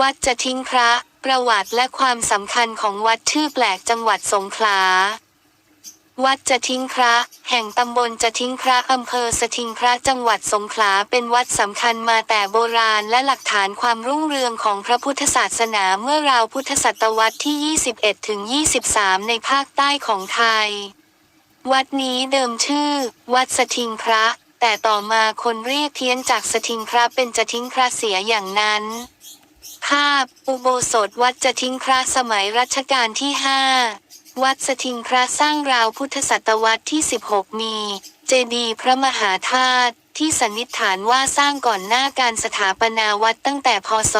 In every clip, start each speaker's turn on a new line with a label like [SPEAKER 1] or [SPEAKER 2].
[SPEAKER 1] วัดจะทิ้งพระ ประวัติและความสำคัญของวัดชื่อแปลกจังหวัดสงขลา วัดจะทิ้งพระ แห่งตำบลจะทิ้งพระอำเภอสถิงพระจังหวัดสงขลาเป็นวัดสำคัญมาแต่โบราณและหลักฐานความรุ่งเรืองของพระพุทธศาสนาเมื่อราวพุทธศตวรรษที่ 21ถึง23 ในภาคใต้ของไทย วัดนี้เดิมชื่อ วัดสถิงพระ แต่ต่อมาคนเรียกเพี้ยนจากสถิงพระเป็นจะทิ้งพระเสียอย่างนั้น ภาพ อุโบสถวัดจะทิ้งพระสมัยรัชกาลที่5วัดสถิงพระสร้างราวพุทธศตวรรษที่ 16 มี เจดีย์พระมหาธาตุที่สันนิษฐานว่าสร้างก่อนหน้าการสถาปนาวัดตั้งแต่พศ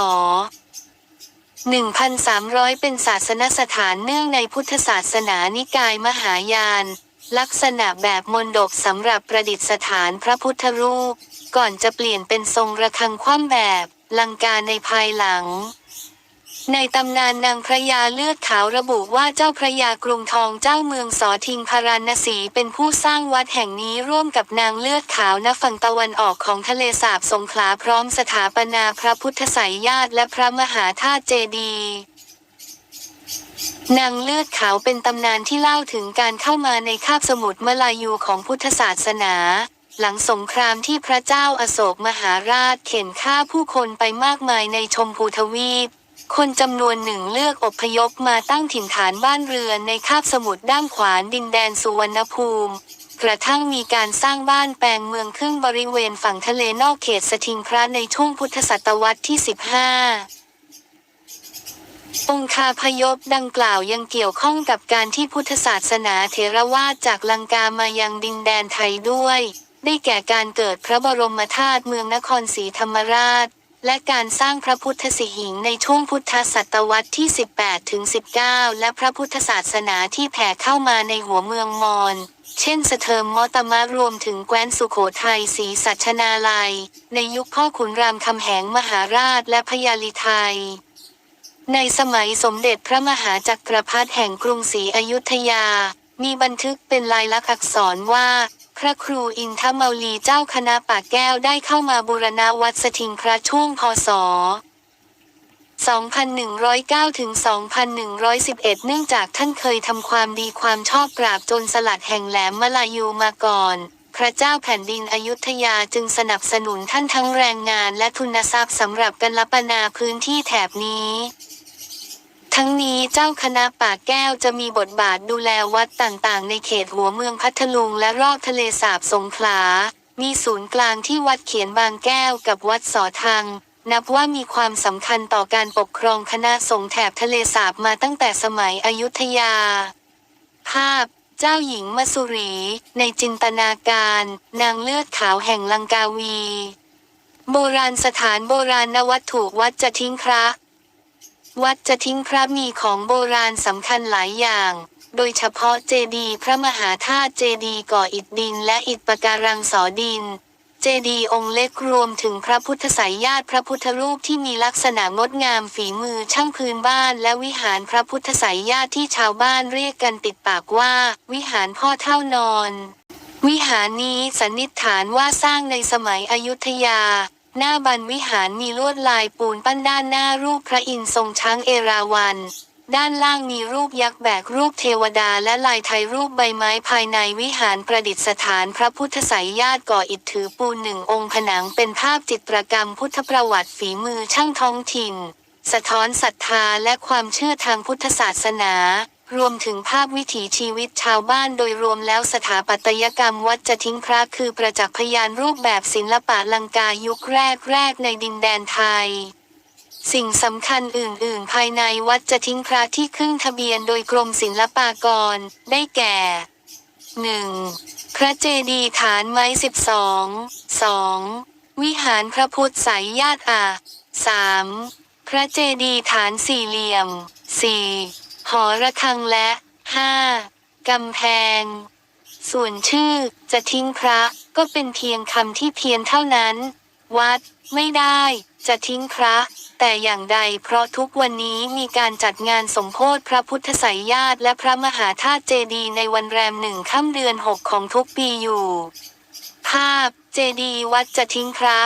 [SPEAKER 1] 1,300 เป็นศาสนสถานเนื่องในพุทธศาสนานิกายมหายาน ลักษณะแบบมนดบสำหรับประดิษฐานพระพุทธรูป ก่อนจะเปลี่ยนเป็นทรงระฆังคว่ำแบบ ลังกาในภายหลัง ในตำนานนางพระยาเลือดขาวระบุว่าเจ้าพระยากรุงทองเจ้าเมืองสอทิงพาราณสีเป็นผู้สร้างวัดแห่งนี้ร่วมกับนางเลือดขาวณฝั่งตะวันออกของทะเลสาบสงขลาพร้อมสถาปนาพระพุทธไสยญาติและพระมหาธาตุเจดีย์นางเลือดขาวเป็นตำนานที่เล่าถึงการเข้ามาในคาบสมุทรมลายูของพุทธศาสนา หลังสงครามที่พระเจ้าอาโศกมหาราชเข็นฆ่าผู้คนไปมากมายในชมพูทวีป คนจำนวนหนึ่งเลือกอพยพมาตั้งถิ่นฐานบ้านเรือนในคาบสมุทรด้านขวานดินแดนสุวรรณภูมิ กระทั่งมีการสร้างบ้านแปลงเมืองครึ่งบริเวณฝั่งทะเลนอกเขตสถิงพระในช่วงพุทธศตวรรษที่ 15องคาพยพดังกล่าวยังเกี่ยวข้องกับการที่พุทธศาสนาเทรวาสจากลังกามายังดินแดนไทยด้วย ได้แก่การเกิดพระบรมธาตุเมืองนครศรีธรรมราช และการสร้างพระพุทธสิหิงค์ในช่วงพุทธศตวรรษที่ 18 ถึง 19 และพระพุทธศาสนาที่แผ่เข้ามาในหัวเมืองมอญเช่นสเทิมมอตมะรวมถึงแคว้นสุโขทัยศรีสัชนาลัย ในยุคพ่อขุนรามคำแหงมหาราชและพญาลิไทย ในสมัยสมเด็จพระมหาจักรพรรดิแห่งกรุงศรีอยุธยา มีบันทึกเป็นลายลักษณ์อักษรว่า พระครูอินทเมาลีเจ้าคณะป่ากแก้วได้เข้ามาบูรณะวัดสถิงพระช่วงพศ 2109ถึง2111 เนื่องจากท่านเคยทำความดีความชอบปราบจนสลัดแห่งแหลมมลายูมาก่อน พระเจ้าแผ่นดินอยุธยาจึงสนับสนุนท่านทั้งแรงงานและทุนทรัพย์สำหรับการลปนาพื้นที่แถบนี้ ทั้งนี้เจ้าคณะป่าแก้วจะมีบทบาทดูแลวัดต่างๆ ในเขตหัวเมืองพัทลุงและรอบทะเลสาบสงขลา มีศูนย์กลางที่วัดเขียนบางแก้วกับวัดสอทังนับว่ามีความสำคัญต่อการปกครองคณะสงฆ์แถบทะเลสาบมาตั้งแต่สมัยอยุธยา ภาพ เจ้าหญิงมสุรี ในจินตนาการ นางเลือดขาวแห่งลังกาวี โบราณสถานโบราณวัตถุวัดจะทิ้งพระ วัดจะทิ้งพระมีของโบราณสำคัญหลายอย่าง โดยเฉพาะเจดีย์พระมหาธาตุเจดีย์ก่ออิฐดินและอิฐปะการังสอดิน เจดีย์องค์เล็กรวมถึงพระพุทธไสยญาติพระพุทธรูปที่มีลักษณะงดงามฝีมือช่างพื้นบ้านและวิหารพระพุทธไสยญาติที่ชาวบ้านเรียกกันติดปากว่า วิหารพ่อเท่านอน วิหารนี้สันนิษฐานว่าสร้างในสมัยอยุธยา หน้าบันวิหารมีลวดลายปูนปั้นด้านหน้ารูปพระอินทร์ทรงช้างเอราวัณด้านล่างมีรูปยักษ์แบกรูปเทวดาและลายไทยรูปใบไม้ภายในวิหารประดิษฐานพระพุทธไสยญาติก่ออิฐถือปูนหนึ่งองค์ผนังเป็นภาพจิตรกรรมพุทธประวัติฝีมือช่างท้องถิ่น สะท้อนศรัทธาและความเชื่อทางพุทธศาสนา รวมถึงภาพวิถีชีวิตชาวบ้านโดยรวมแล้วสถาปัตยกรรมวัดจะทิ้งพระคือประจักษ์พยานรูปแบบศิลปะลังกายุคแรกแรกในดินแดนไทย สิ่งสำคัญอื่น ๆ ภายในวัดจะทิ้งพระที่ขึ้นทะเบียนโดยกรมศิลปากร ได้แก่ 1. พระเจดีย์ฐานไม้ 12 2. วิหารพระพุทธไสยญาติอา 3. พระเจดีย์ฐานสี่เหลี่ยม 4. หอระฆังและ 5. กำแพง ส่วนชื่อจะทิ้งพระก็เป็นเพียงคำที่เพียนเท่านั้น วัดไม่ได้จะทิ้งพระ แต่อย่างใดเพราะทุกวันนี้มีการจัดงานสมโพธิพระพุทธไสยญาติและพระมหาธาตุเจดีย์ในวันแรมหนึ่งค่ำเดือนหกของทุกปีอยู่ ภาพเจดีย์วัดจะทิ้งพระ